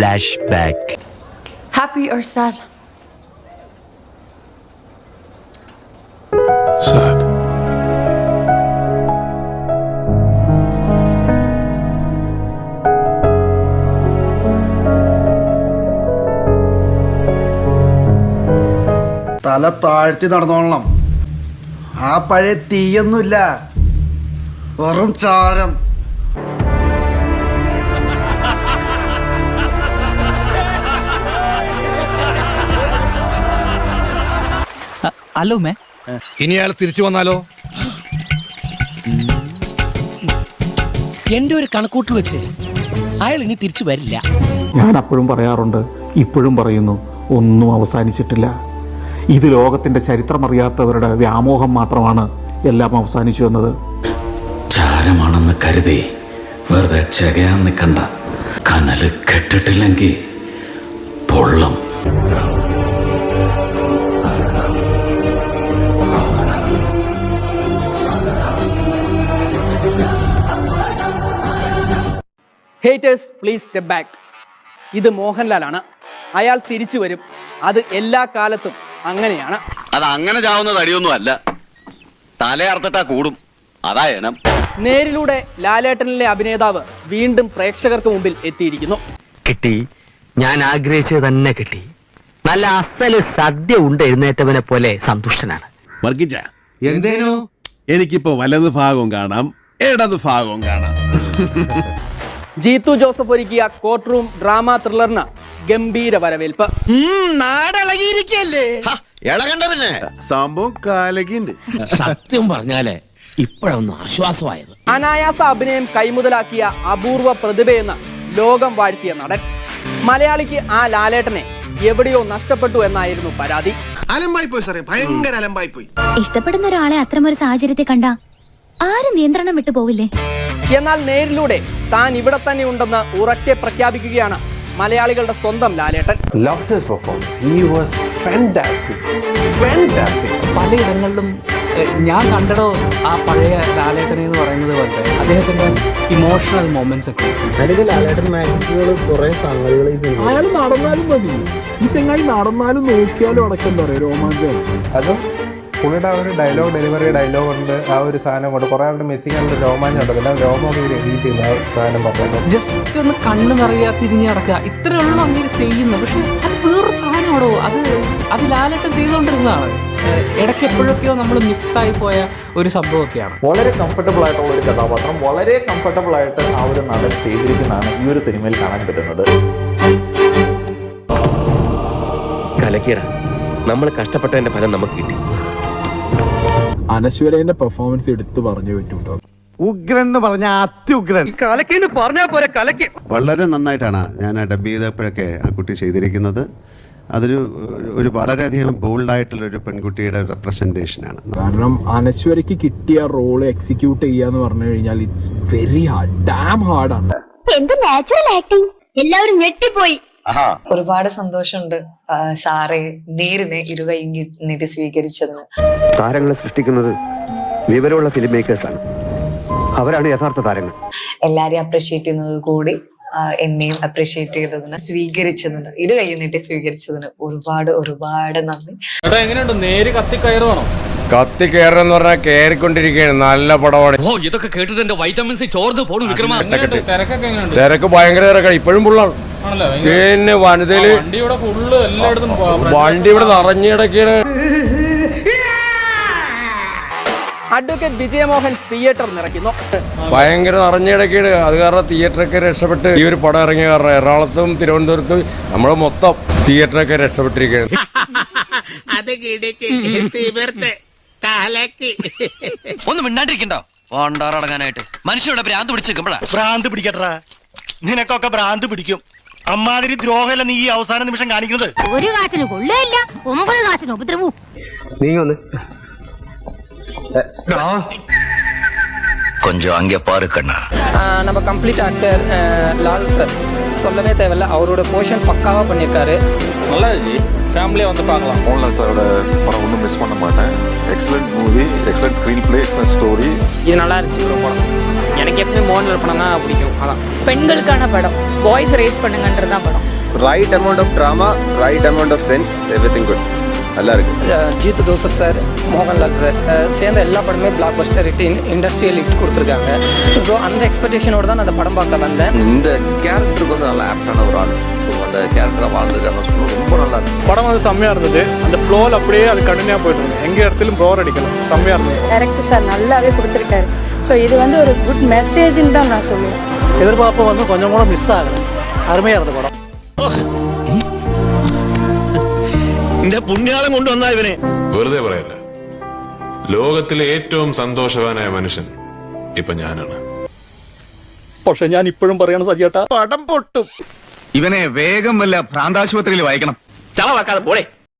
Flashback. Happy or sad? Sad. തല താഴ്ത്തി നടന്നോളണം ആ പഴയ തീയൊന്നുമില്ല വെറും ചാരം ഹലോ മേ ഇനി അയാൾ തിരിച്ചു വന്നാലോ? എന്റെ ഒരു കണക്കൂട്ട് വെച്ച് അയാൾ ഇനി തിരിച്ചു വരില്ല. ഞാൻ അപ്പോഴും പറയാറുണ്ട് ഇപ്പോഴും പറയുന്നു ഒന്നും അവസാനിച്ചിട്ടില്ല. ഇത് ലോകത്തിന്റെ ചരിത്രമറിയാത്തവരുടെ വ്യാമോഹം മാത്രമാണ് എല്ലാം അവസാനിച്ചു എന്നത്. ചാരമാണെന്ന് കരുതി വെറുതെ ചകയാൻ നിൽക്കണ്ട. കനൽ കെട്ടിട്ടില്ലെങ്കിൽ പൊള്ളും. ഹേറ്റേഴ്സ് പ്ലീസ് സ്റ്റെപ്പ് ബാക്ക് ഇത് മോഹൻലാലാണ്. അയാൾ തിരിച്ചു വരും. അത് എല്ലാ കാലത്തും അങ്ങനെയാണ്. അത് അങ്ങനെ ചാവുന്നത് തടിയൊന്നും അല്ല. തലയർത്തിട്ടാ കൂടും. അതാ ഇനം. നേരിലൂടെ ലാലേട്ടനിലെ അഭിനേതാവ് വീണ്ടും പ്രേക്ഷകർക്ക് മുമ്പിൽ എത്തിയിരിക്കുന്നു. കിട്ടി. ഞാൻ ആഗ്രഹിച്ചത് തന്നെ കിട്ടി. നല്ല അസൽ സദ്യ ഉണ്ട് എഴുന്നേറ്റവനെ പോലെ സന്തുഷ്ടനാണ്. വർഗിച്ച എന്തേനോ? എനിക്കിപ്പോ വലത് ഭാഗവും കാണാം ഇടത് ഭാഗവും കാണാം. ജീത്തു ജോസഫ് ഒരുക്കിയ കോർട്ട് റൂം ഡ്രാമ ത്രില്ലറിന് ഗംഭീര വരവേൽപ്പ്. പിന്നെ? സംഭവം സത്യം പറഞ്ഞാലേ ഇപ്പോഴൊന്നും ആശ്വാസമായത്. അനായാസ അഭിനയം കൈമുതലാക്കിയ അപൂർവ പ്രതിഭയെന്ന് ലോകം വാഴ്ത്തിയ നടൻ. മലയാളിക്ക് ആ ലാലേട്ടനെ എവിടെയോ നഷ്ടപ്പെട്ടു എന്നായിരുന്നു പരാതി. അലമ്പായി പോയി സാറേ ഭയങ്കര അലമ്പായി പോയി ഇഷ്ടപ്പെടുന്ന ഒരാളെ അത്തരം ഒരു സാഹചര്യത്തെ കണ്ട ആരും നിയന്ത്രണം വിട്ടു പോവില്ലേ? എന്നാൽ നേരിലൂടെ താൻ ഇവിടെ തന്നെ ഉണ്ടെന്ന് ഉറക്കെ പ്രഖ്യാപിക്കുകയാണ് മലയാളികളുടെ സ്വന്തം Lalettan. Love his performance he was fantastic fantastic പലയിടങ്ങളിലും ഞാൻ കണ്ടടോ ആ പഴയ ലാലേട്ടനെ എന്ന് പറയുന്നത് പോലത്തെ അദ്ദേഹത്തിന്റെ ഇമോഷണൽ മൊമെന്റ്സ് ഒക്കെ. അയാൾ നടന്നാലും മതി. ഈ ചങ്ങായി നടന്നാലും നോക്കിയാലും അടക്കം എന്താ പറയുക രോമാഞ്ചം. അതും പുള്ളിയുടെ ആ ഒരു ഡയലോഗ് ഡെലിവറി ഡയലോഗ് ഉണ്ട്. ആ ഒരു സാധനം കൊണ്ട് കുറെ ആളുടെ മെസ്സി ആയിട്ട് രോമാഞ്ചം ഉണ്ടല്ലോ രോമൊക്കെ എഡിറ്റ് ചെയ്യുന്ന ആ സാധനം പറഞ്ഞു ജസ്റ്റ് ഒന്ന് കണ്ണു നിറയാ തിരിഞ്ഞു നടക്കുക. ഇത്രയുള്ള അങ്ങനെ ചെയ്യുന്നു പക്ഷെ അത് വേറൊരു സാധനമാണോ? അത് അത് ലാലട്ടം ചെയ്തുകൊണ്ടിരുന്നതാണ്. ഇടയ്ക്ക് എപ്പോഴൊക്കെയോ നമ്മൾ മിസ്സായി പോയ ഒരു സംഭവമൊക്കെയാണ്. വളരെ കംഫർട്ടബിൾ ആയിട്ടുള്ള ഒരു കഥാപാത്രം വളരെ കംഫർട്ടബിൾ ആയിട്ട് ആ ഒരു നടൻ ചെയ്തിരിക്കുന്നതാണ് ഈ ഒരു സിനിമയിൽ കാണാൻ പറ്റുന്നത്. കലക്കിയട. നമ്മൾ കഷ്ടപ്പെട്ടതിന്റെ ഫലം നമുക്ക് കിട്ടി. അനശ്വരന്റെ പെർഫോമൻസ് എടുത്തു പറഞ്ഞു പറ്റൂട്ടോ? കേട്ടോ ഉഗ്രൻ എന്ന് പറഞ്ഞ അത്യുഗ്രൻ. കലക്കിന്ന് പറഞ്ഞാ പോലെ കലക്കി. വളരെ നന്നായിട്ടാണ് ഞാൻ ഡബ് ചെയ്തപ്പോഴൊക്കെ ആ കുട്ടി ചെയ്തിരിക്കുന്നത്. അതൊരു ഒരു വളരെയധികം ബോൾഡായിട്ടുള്ള ഒരു പെൺകുട്ടിയുടെ റെപ്രസെന്റേഷനാണ് കാരണം അനശ്വരയ്ക്ക് കിട്ടിയ റോൾ എക്സിക്യൂട്ട് ചെയ്യാന്ന് പറഞ്ഞു കഴിഞ്ഞാൽ it's very hard damn hard ആണ്. എന്ത് നാച്ചുറൽ ആക്ടിങ് എല്ലാവരും ഞെട്ടിപ്പോയി. ഒരുപാട് സന്തോഷമുണ്ട് സാറെ നേരിനെ ഇരുകൈ നീട്ടി സ്വീകരിച്ചതിന്. താരങ്ങളെ സൃഷ്ടിക്കുന്നത് വിവരമുള്ള ഫിലിം ആണ്. അവരാണ് യഥാർത്ഥ താരങ്ങൾ. എല്ലാരെയും അപ്രീഷിയേറ്റ് ചെയ്യുന്നത് കൂടി എന്നെയും അപ്രീഷിയേറ്റ് ചെയ്തതിന് സ്വീകരിച്ചതിന് ഇരു കൈ നീട്ടി സ്വീകരിച്ചതിന് ഒരുപാട് ഒരുപാട് നന്ദി. എങ്ങനെയുണ്ട്? നേര് കത്തി കയറുവാണോ? കത്തി കയറെന്ന് പറഞ്ഞാൽ കയറിക്കൊണ്ടിരിക്കുകയാണ് നല്ല പടമാണ് ഓ ഇതൊക്കെ കേട്ടിട്ട് എന്റെ വൈറ്റമിൻ സി ചോർന്ന് പോണു വിക്രമ. തിരക്ക് ഭയങ്കര തിരക്കാണ്. ഇപ്പോഴും പുള്ളാണ് ആണല്ലോ പിന്നെ വനിതയിൽ വണ്ടി ഇവിടെ നിറഞ്ഞിടക്കാണ് അഡ്വക്കേറ്റ് വിജയമോഹൻ തിയേറ്റർ നിറയ്ക്കുന്നു. ഭയങ്കര നിറഞ്ഞിടക്കാണ് അത് കാരണം തിയേറ്ററൊക്കെ രക്ഷപ്പെട്ട് ഈ ഒരു പടം ഇറങ്ങിയ കാരണം എറണാകുളത്തും തിരുവനന്തപുരത്തും നമ്മൾ മൊത്തം തിയേറ്ററൊക്കെ രക്ഷപ്പെട്ടിരിക്കുകയാണ്. ഒന്ന് മിണ്ടാണ്ടിരിക്കണ്ടോ. ഓണ്ടാറടങ്ങാനായിട്ട് മനുഷ്യരുടെ ഭ്രാന്ത് പിടിച്ചേക്കുമ്പോഴാ ഭ്രാന്ത് പിടിക്കട്ടാ നിനക്കൊക്കെ ഭ്രാന്ത് പിടിക്കും. അമ്മാതിരി ദ്രോഹമല്ല നീ ഈ അവസാന നിമിഷം കാണിക്കുന്നത്? ഒരു കാശിന് കൊള്ളുകയില്ല ഒമ്പത് കാശിന് ഉപദ്രവവും. கொஞ்சம் அங்கே பாரு கண்ணா. நம்ம கம்ப்ளீட் ஆக்டர் லால் சார் சொல்லவே தேவையில்ல அவரோட போர்ஷன் பக்காவாக பண்ணியிருக்காரு நல்லா ஃபேமிலியாக வந்து பார்க்கலாம். மோகன்லால் சாரோட படம் ஒன்றும் மிஸ் பண்ண மாட்டேன். Excellent movie excellent screenplay excellent story இது நல்லா இருந்துச்சு ப்ரோ படம். எனக்கு எப்பவுமே மோகன்லால் படம் தான் பிடிக்கும். அதான். பெண்களுக்கான படம். பாய்ஸ் ரேஸ் பண்ணுங்கன்றது தான் படம். Right amount of drama right amount of sense everything good நல்லா இருக்கு ஜீத் ஜோசப் சார் மோகன்லால் சார் சேர்ந்த எல்லா படமே blockbuster hit industrial hit கொடுத்துருக்காங்க. ஸோ அந்த எக்ஸ்பெக்டேஷனோட தான் நான் அந்த படம் பார்க்க வந்தேன். இந்த கேரக்டருக்கு வந்து நல்ல ஆப்டான ஒரு ஆள். ஸோ அந்த கேரக்டரை வாழ்ந்துருக்காருன்னு சொல்லுவோம் ரொம்ப நல்லா இருக்கு படம் வந்து செம்மையாக இருந்தது. அந்த ஃப்ளோவில் அப்படியே அது கண்டினியூவாக போயிட்டு இருந்தது. எங்கே இடத்துலையும் போர் அடிக்கல. செம்மையாக இருந்தது. டேரக்டர் சார் நல்லாவே கொடுத்துருக்காரு. ஸோ இது வந்து ஒரு குட் மெசேஜ்னு தான் நான் சொல்லுவேன். எதிர்பார்ப்பு வந்து கொஞ்சம் கூட மிஸ் ஆகல. அருமையா இருந்த படம். എന്റെ പുണ്യാളം കൊണ്ടുവന്നാ ഇവനെ. വെറുതെ പറയല്ല. ലോകത്തിലെ ഏറ്റവും സന്തോഷവാനായ മനുഷ്യൻ ഇപ്പൊ ഞാനാണ്. പക്ഷെ ഞാൻ ഇപ്പോഴും പറയണം സജിയേട്ടാ. പടം പൊട്ടും. ഇവനെ വേഗം വല്ല ഭ്രാന്താശുപത്രിയിൽ വായിക്കണം. ചളവാക്കാതെ പോളേ